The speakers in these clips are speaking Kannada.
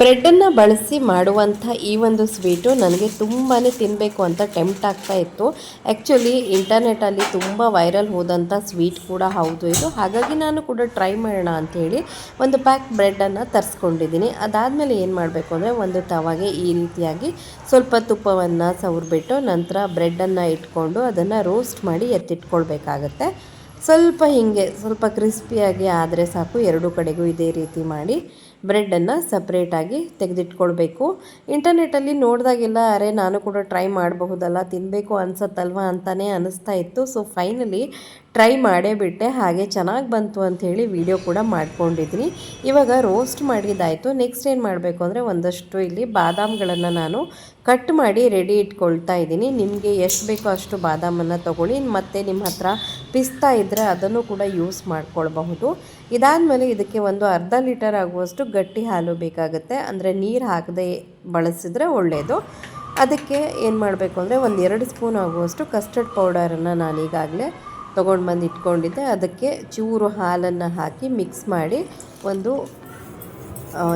ಬ್ರೆಡ್ಡನ್ನು ಬಳಸಿ ಮಾಡುವಂಥ ಈ ಒಂದು ಸ್ವೀಟು ನನಗೆ ತುಂಬಾ ತಿನ್ನಬೇಕು ಅಂತ ಟೆಂಪ್ಟ್ ಆಗ್ತಾ ಇತ್ತು. ಆ್ಯಕ್ಚುಲಿ ಇಂಟರ್ನೆಟಲ್ಲಿ ತುಂಬ ವೈರಲ್ ಹೋದಂಥ ಸ್ವೀಟ್ ಕೂಡ ಹೌದು ಇದು. ಹಾಗಾಗಿ ನಾನು ಕೂಡ ಟ್ರೈ ಮಾಡೋಣ ಅಂಥೇಳಿ ಒಂದು ಪ್ಯಾಕ್ ಬ್ರೆಡ್ಡನ್ನು ತರಿಸ್ಕೊಂಡಿದ್ದೀನಿ. ಅದಾದಮೇಲೆ ಏನು ಮಾಡಬೇಕು ಅಂದರೆ ಒಂದು ತವಾಗೆ ಈ ರೀತಿಯಾಗಿ ಸ್ವಲ್ಪ ತುಪ್ಪವನ್ನು ಸವರ್ಬಿಟ್ಟು ನಂತರ ಬ್ರೆಡ್ಡನ್ನು ಇಟ್ಕೊಂಡು ಅದನ್ನು ರೋಸ್ಟ್ ಮಾಡಿ ಎತ್ತಿಟ್ಕೊಳ್ಬೇಕಾಗತ್ತೆ. ಸ್ವಲ್ಪ ಹೀಗೆ, ಸ್ವಲ್ಪ ಕ್ರಿಸ್ಪಿಯಾಗಿ ಆದರೆ ಸಾಕು. ಎರಡು ಕಡೆಗೂ ಇದೇ ರೀತಿ ಮಾಡಿ ಬ್ರೆಡ್ಡನ್ನು ಸಪ್ರೇಟಾಗಿ ತೆಗೆದಿಟ್ಕೊಳ್ಬೇಕು. ಇಂಟರ್ನೆಟ್ಟಲ್ಲಿ ನೋಡಿದಾಗೆಲ್ಲ, ಅರೆ, ನಾನು ಕೂಡ ಟ್ರೈ ಮಾಡಬಹುದಲ್ಲ ತಿನ್ನಬೇಕು ಅನ್ಸತ್ತಲ್ವ? ಅಂತಲೇ ಅನ್ನಿಸ್ತಾ ಇತ್ತು. ಸೊ ಫೈನಲಿ ಟ್ರೈ ಮಾಡೇ ಬಿಟ್ಟೆ, ಹಾಗೆ ಚೆನ್ನಾಗಿ ಬಂತು ಅಂಥೇಳಿ ವಿಡಿಯೋ ಕೂಡ ಮಾಡ್ಕೊಂಡಿದ್ದೀನಿ. ಇವಾಗ ರೋಸ್ಟ್ ಮಾಡಿದ್ದಾಯಿತು. ನೆಕ್ಸ್ಟ್ ಏನು ಮಾಡಬೇಕು ಅಂದರೆ ಒಂದಷ್ಟು ಇಲ್ಲಿ ಬಾದಾಮ್ಗಳನ್ನು ನಾನು ಕಟ್ ಮಾಡಿ ರೆಡಿ ಇಟ್ಕೊಳ್ತಾ ಇದ್ದೀನಿ. ನಿಮಗೆ ಎಷ್ಟು ಬೇಕೋ ಅಷ್ಟು ಬಾದಾಮನ್ನು ತೊಗೊಳ್ಳಿ. ಮತ್ತು ನಿಮ್ಮ ಹತ್ರ ಪಿಸ್ತಾ ಇದ್ದರೆ ಅದನ್ನು ಕೂಡ ಯೂಸ್ ಮಾಡ್ಕೊಳ್ಬಹುದು. ಇದಾದಮೇಲೆ ಇದಕ್ಕೆ ಒಂದು ಅರ್ಧ ಲೀಟರ್ ಆಗುವಷ್ಟು ಗಟ್ಟಿ ಹಾಲು ಬೇಕಾಗುತ್ತೆ. ಅಂದರೆ ನೀರು ಹಾಕದೆ ಬಳಸಿದರೆ ಒಳ್ಳೆಯದು ಅದಕ್ಕೆ ಏನು ಮಾಡಬೇಕು ಅಂದರೆ ಒಂದು ಎರಡು ಸ್ಪೂನ್ ಆಗುವಷ್ಟು ಕಸ್ಟರ್ಡ್ ಪೌಡರನ್ನು ನಾನು ಈಗಾಗಲೇ ತೊಗೊಂಡು ಬಂದು ಇಟ್ಕೊಂಡಿದ್ದೆ. ಅದಕ್ಕೆ ಚೂರು ಹಾಲನ್ನು ಹಾಕಿ ಮಿಕ್ಸ್ ಮಾಡಿ ಒಂದು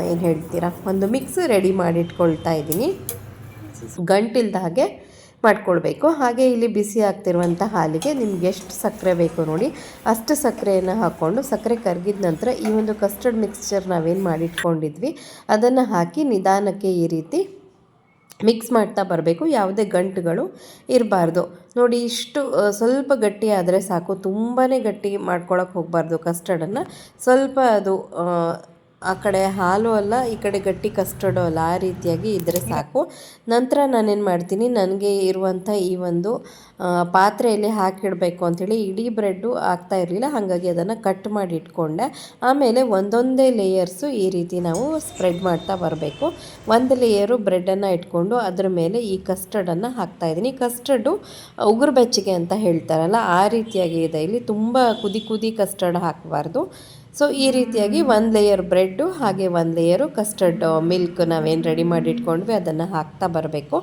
ಏನು ಹೇಳ್ತೀರಾ? ಒಂದು ಮಿಕ್ಸ್ ರೆಡಿ ಮಾಡಿ ಇಟ್ಕೊಳ್ತಾ ಇದ್ದೀನಿ. ಗಂಟಿಲ್ದ ಹಾಗೆ ಮಾಡ್ಕೊಳ್ಬೇಕು. ಹಾಗೆ ಇಲ್ಲಿ ಬಿಸಿ ಆಗ್ತಿರುವಂಥ ಹಾಲಿಗೆ ನಿಮ್ಗೆ ಎಷ್ಟು ಸಕ್ಕರೆ ಬೇಕು ನೋಡಿ, ಅಷ್ಟು ಸಕ್ಕರೆಯನ್ನು ಹಾಕ್ಕೊಂಡು ಸಕ್ಕರೆ ಕರಗಿದ ನಂತರ ಈ ಒಂದು ಕಸ್ಟರ್ಡ್ ಮಿಕ್ಸ್ಚರ್ ನಾವೇನು ಮಾಡಿಟ್ಕೊಂಡಿದ್ವಿ, ಅದನ್ನು ಹಾಕಿ ನಿಧಾನಕ್ಕೆ ಈ ರೀತಿ ಮಿಕ್ಸ್ ಮಾಡ್ತಾ ಬರಬೇಕು, ಯಾವುದೇ ಗಂಟುಗಳು ಇರಬಾರ್ದು. ನೋಡಿ, ಇಷ್ಟು ಸ್ವಲ್ಪ ಗಟ್ಟಿ ಆದರೆ ಸಾಕು. ತುಂಬಾ ಗಟ್ಟಿ ಮಾಡ್ಕೊಳಕ್ಕೆ ಹೋಗಬಾರ್ದು ಕಸ್ಟರ್ಡನ್ನು. ಸ್ವಲ್ಪ ಅದು ಆ, ಕಡೆ ಹಾಲು ಅಲ್ಲ ಈ ಕಡೆ ಗಟ್ಟಿ ಕಸ್ಟರ್ಡ್ ಅಲ್ಲ ಆ ರೀತಿಯಾಗಿ ಇದ್ದರೆ ಸಾಕು. ನಂತರ ನಾನೇನು ಮಾಡ್ತೀನಿ ನನಗೆ ಇರುವಂಥ ಈ ಒಂದು ಪಾತ್ರೆಯಲ್ಲಿ ಹಾಕಿಡಬೇಕು ಅಂಥೇಳಿ ಇಡೀ ಬ್ರೆಡ್ಡು ಆಗ್ತಾ ಇರಲಿಲ್ಲ ಹಾಗಾಗಿ ಅದನ್ನು ಕಟ್ ಮಾಡಿ ಇಟ್ಕೊಂಡೆ. ಆಮೇಲೆ ಒಂದೊಂದೇ ಲೇಯರ್ಸು ಈ ರೀತಿ ನಾವು ಸ್ಪ್ರೆಡ್ ಮಾಡ್ತಾ ಬರಬೇಕು. ಒಂದು ಲೇಯರು ಬ್ರೆಡನ್ನು ಇಟ್ಕೊಂಡು ಅದರ ಮೇಲೆ ಈ ಕಸ್ಟರ್ಡನ್ನು ಹಾಕ್ತಾ ಇದ್ದೀನಿ. ಕಸ್ಟರ್ಡು ಉಗುರು ಬೆಚ್ಚಗೆ ಅಂತ ಹೇಳ್ತಾರಲ್ಲ ಆ ರೀತಿಯಾಗಿ ಇದೆ. ಇಲ್ಲಿ ತುಂಬ ಕುದಿ ಕುದಿ ಕಸ್ಟರ್ಡ್ ಹಾಕಬಾರ್ದು. ಸೊ ಈ ರೀತಿಯಾಗಿ ಒಂದು ಲೇಯರ್ ಬ್ರೆಡ್ಡು ಹಾಗೆ ಒಂದು ಲೇಯರು ಕಸ್ಟರ್ಡ್ ಮಿಲ್ಕ್ ನಾವೇನು ರೆಡಿ ಮಾಡಿ ಇಟ್ಕೊಂಡ್ವಿ ಅದನ್ನು ಹಾಕ್ತಾ ಬರಬೇಕು.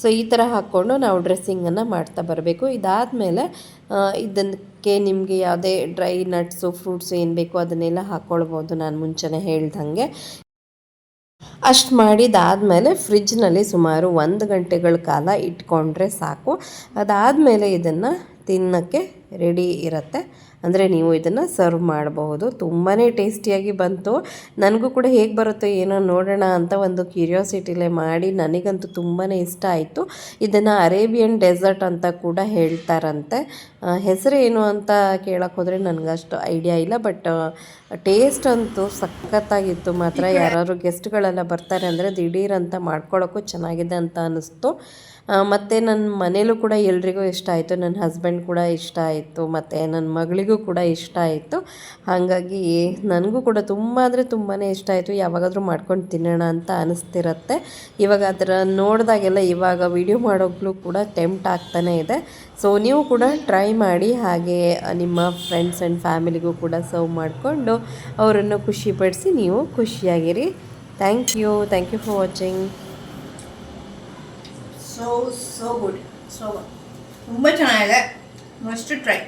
ಸೊ ಈ ಥರ ಹಾಕ್ಕೊಂಡು ನಾವು ಡ್ರೆಸ್ಸಿಂಗನ್ನು ಮಾಡ್ತಾ ಬರಬೇಕು. ಇದಾದಮೇಲೆ ಇದಕ್ಕೆ ನಿಮಗೆ ಯಾವುದೇ ಡ್ರೈ ನಟ್ಸು ಫ್ರೂಟ್ಸು ಏನು ಬೇಕೋ ಅದನ್ನೆಲ್ಲ ಹಾಕ್ಕೊಳ್ಬೋದು ನಾನು ಮುಂಚೆನೇ ಹೇಳ್ದಂಗೆ. ಅಷ್ಟು ಮಾಡಿದಾದಮೇಲೆ ಫ್ರಿಜ್ನಲ್ಲಿ ಸುಮಾರು ಒಂದು ಗಂಟೆಗಳ ಕಾಲ ಇಟ್ಕೊಂಡ್ರೆ ಸಾಕು. ಅದಾದಮೇಲೆ ಇದನ್ನು ತಿನ್ನೋಕ್ಕೆ ರೆಡಿ ಇರುತ್ತೆ. ಅಂದರೆ ನೀವು ಇದನ್ನು ಸರ್ವ್ ಮಾಡಬಹುದು. ತುಂಬಾ ಟೇಸ್ಟಿಯಾಗಿ ಬಂತು. ನನಗೂ ಕೂಡ ಹೇಗೆ ಬರುತ್ತೋ ಏನೋ ನೋಡೋಣ ಅಂತ ಒಂದು ಕ್ಯೂರಿಯಾಸಿಟಿಲೇ ಮಾಡಿ ನನಗಂತೂ ತುಂಬಾ ಇಷ್ಟ ಆಯಿತು. ಇದನ್ನು ಅರೇಬಿಯನ್ ಡೆಸರ್ಟ್ ಅಂತ ಕೂಡ ಹೇಳ್ತಾರಂತೆ. ಹೆಸರು ಏನು ಅಂತ ಕೇಳಕ್ಕೆ ಹೋದರೆ ನನಗಷ್ಟು ಐಡಿಯಾ ಇಲ್ಲ. ಬಟ್ ಟೇಸ್ಟ್ ಅಂತೂ ಸಖತ್ತಾಗಿತ್ತು. ಮಾತ್ರ ಯಾರಾದ್ರು ಗೆಸ್ಟ್ಗಳೆಲ್ಲ ಬರ್ತಾರೆ ಅಂದರೆ ದಿಢೀರ್ ಅಂತ ಮಾಡ್ಕೊಳ್ಳೋಕ್ಕೂ ಚೆನ್ನಾಗಿದೆ ಅಂತ ಅನ್ನಿಸ್ತು ಮತ್ತು ನನ್ನ ಮನೇಲೂ ಕೂಡ ಎಲ್ರಿಗೂ ಇಷ್ಟ ಆಯಿತು. ನನ್ನ ಹಸ್ಬೆಂಡ್ ಕೂಡ ಇಷ್ಟ ಆಯಿತು. ಮತ್ತು ನನ್ನ ಮಗಳಿಗೂ ಕೂಡ ಇಷ್ಟ ಆಯಿತು. ಹಾಗಾಗಿ ನನಗೂ ಕೂಡ ತುಂಬ ಅಂದರೆ ತುಂಬಾ ಇಷ್ಟ ಆಯಿತು. ಯಾವಾಗಾದರೂ ಮಾಡ್ಕೊಂಡು ತಿನ್ನೋಣ ಅಂತ ಅನಿಸ್ತಿರತ್ತೆ. ಇವಾಗ ಅದರ ನೋಡಿದಾಗೆಲ್ಲ ಇವಾಗ ವಿಡಿಯೋ ಮಾಡೋಕ್ಕೂ ಕೂಡ ಟೆಂಪ್ಟ್ ಆಗ್ತಾನೆ ಇದೆ. ಸೊ ನೀವು ಕೂಡ ಟ್ರೈ ಮಾಡಿ ಹಾಗೆ ನಿಮ್ಮ ಫ್ರೆಂಡ್ಸ್ ಆ್ಯಂಡ್ ಫ್ಯಾಮಿಲಿಗೂ ಕೂಡ ಸರ್ವ್ ಮಾಡಿಕೊಂಡು ಅವರನ್ನು ಖುಷಿಪಡಿಸಿ ನೀವು ಖುಷಿಯಾಗಿರಿ. Thank you thank you for watching so so good so ತುಂಬ ಚೆನ್ನಾಗಿದೆ. Must try